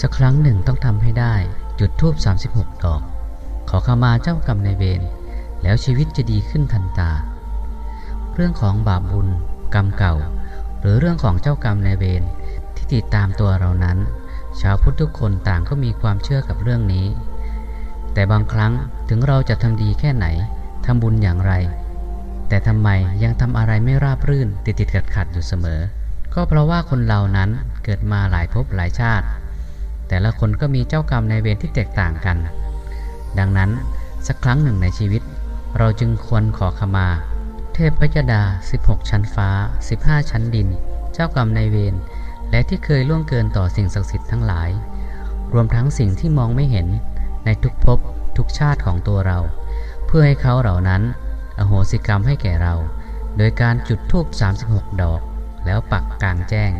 สักครั้งหนึ่งต้องทำให้ได้ จุดทูบ36 ดอก ขอขมาเจ้ากรรมในเวรแล้วชีวิตจะดีขึ้นทันตา เรื่องของบาปบุญ กรรมเก่า หรือเรื่องของเจ้ากรรมในเวรที่ติดตามตัวเรานั้น ชาวพุทธทุกคนต่างก็มีความเชื่อกับเรื่องนี้ แต่บางครั้งถึงเราจะทำดีแค่ไหนทำบุญอย่างไร แต่ทำไมยังทำอะไรไม่ราบรื่นติดติดขัดขัดอยู่เสมอ ก็เพราะว่าคนเรานั้นเกิดมาหลายภพหลายชาติ แต่ละคนก็มีเจ้ากรรมในเวรที่แตกต่างกัน ดังนั้นสักครั้งหนึ่งในชีวิต เราจึงควรขอขมา เทพพยดา 16 ชั้นฟ้า 15 ชั้นดิน เจ้ากรรมในเวรและที่เคยล่วงเกินต่อสิ่งศักดิ์สิทธิ์ทั้งหลาย รวมทั้งสิ่งที่มองไม่เห็นในทุกภพทุกชาติของตัวเรา เพื่อให้เขาเหล่านั้น อโหสิกรรมให้แก่เรา โดยการจุดธูป36 ดอก แล้วปักกลางแจ้ง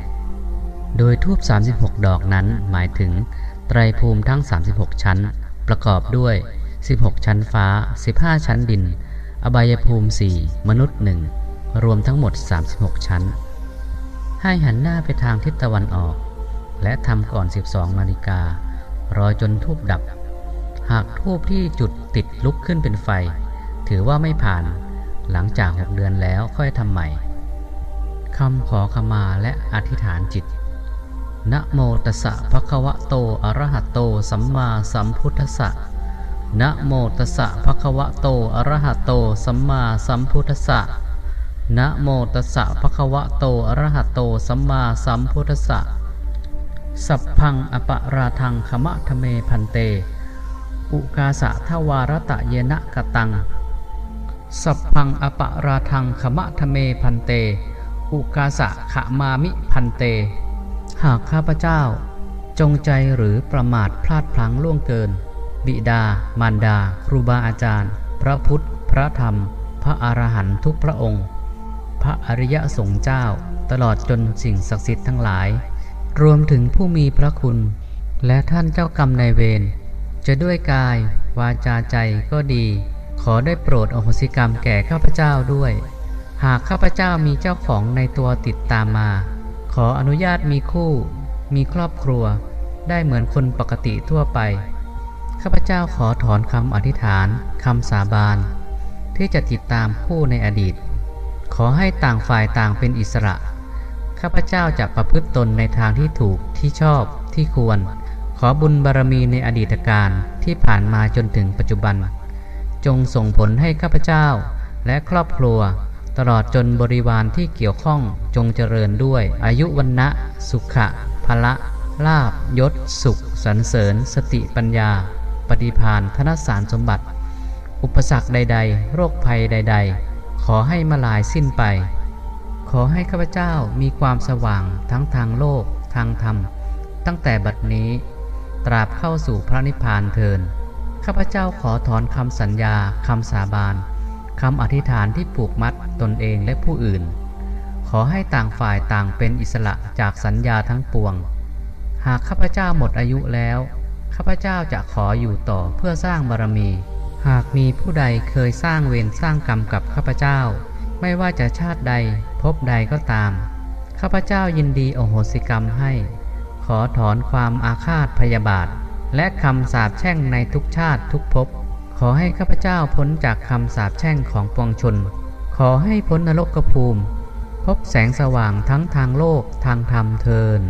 โดยทูบ36 ดอกนั้นหมายถึงไตรภูมิทั้ง 36 ชั้น ประกอบด้วย 16 ชั้นฟ้า 15 ชั้นดิน อบายภูมิ 4 มนุษย์ 1 รวมทั้งหมด 36 ชั้น ให้หันหน้าไปทางทิศตะวันออก และทำก่อน 12 นาฬิกา รอจนทูบดับ หากทูบที่จุดติดลุกขึ้นเป็นไฟ ถือว่าไม่ผ่าน หลังจาก 6 เดือนแล้วค่อยทำใหม่คำขอขมาและอธิษฐานจิต นะโมตัสสะภะคะวะโต อะระหะโต สัมมาสัมพุทธัสสะนะโมตัสสะภะคะวะโต อะระหะโต สัมมาสัมพุทธัสสะนะโมตัสสะภะคะวะโต อะระหะโต สัมมาสัมพุทธัสสะ สัพพังอปะราทังขมะทะเมพันเต อุกาสะทวารตะเยนะกะตัง สัพพังอปะราทังขมะทะเมพันเต อุกาสะขะมามิพันเต หากข้าพเจ้า จงใจหรือประมาทพลาดพลั้งล่วงเกิน บิดา มารดา ครูบาอาจารย์ พระพุทธ พระธรรม พระอรหันตุกพระองค์ พระอริยสงฆ์เจ้า ตลอดจนสิ่งศักดิ์สิทธิ์ทั้งหลาย รวมถึงผู้มีพระคุณ และท่านเจ้ากรรมนายเวรจะด้วยกาย วาจาใจก็ดี ขอได้โปรดอโหสิกรรมแก่ข้าพเจ้าด้วย หากข้าพเจ้ามีเจ้าของในตัวติดตามมา ขออนุญาตมีคู่ มีครอบครัว ได้เหมือนคนปกติทั่วไป ข้าพเจ้าขอถอนคำอธิษฐานคำสาบาน ที่จะติดตามคู่ในอดีต ขอให้ต่างฝ่ายต่างเป็นอิสระ ข้าพเจ้าจะประพฤติตนในทางที่ถูกที่ชอบที่ควร ขอบุญบารมีในอดีตการที่ผ่านมาจนถึงปัจจุบัน จงส่งผลให้ข้าพเจ้าและครอบครัว ตลอดจนบริวารที่เกี่ยวข้องจงเจริญด้วย อายุวันนะสุขะพละลาบยศ สุขสรรเสริญ สติปัญญา ปฏิพานธนสารสมบัติ อุปสรรคใด ๆ โรคภัยใด ๆ ขอให้มาลายสิ้นไป ขอให้ข้าพเจ้ามีความสว่างทั้งทางโลกทางธรรม ตั้งแต่บัดนี้ ตราบเข้าสู่พระนิพพานเทินข้าพเจ้าขอถอนคำสัญญาคำสาบาน คำอธิษฐานที่ผูกมัดตนเองและผู้อื่น ขอให้ต่างฝ่ายต่างเป็นอิสระจากสัญญาทั้งปวง หากข้าพเจ้าหมดอายุแล้ว ข้าพเจ้าจะขออยู่ต่อเพื่อสร้างบารมี หากมีผู้ใดเคยสร้างเวรสร้างกรรมกับข้าพเจ้า ไม่ว่าจะชาติใดภพใดก็ตาม ข้าพเจ้ายินดีโอโหสิกรรมให้ ขอถอนความอาฆาตพยาบาท และคำสาปแช่งในทุกชาติทุกภพ อให้ข้าพเจ้าพ้นจากคำสาปแช่งของปวงชน ขอให้พ้นนรกภูมิ พบแสงสว่างทั้งทางโลกทางธรรมเทิน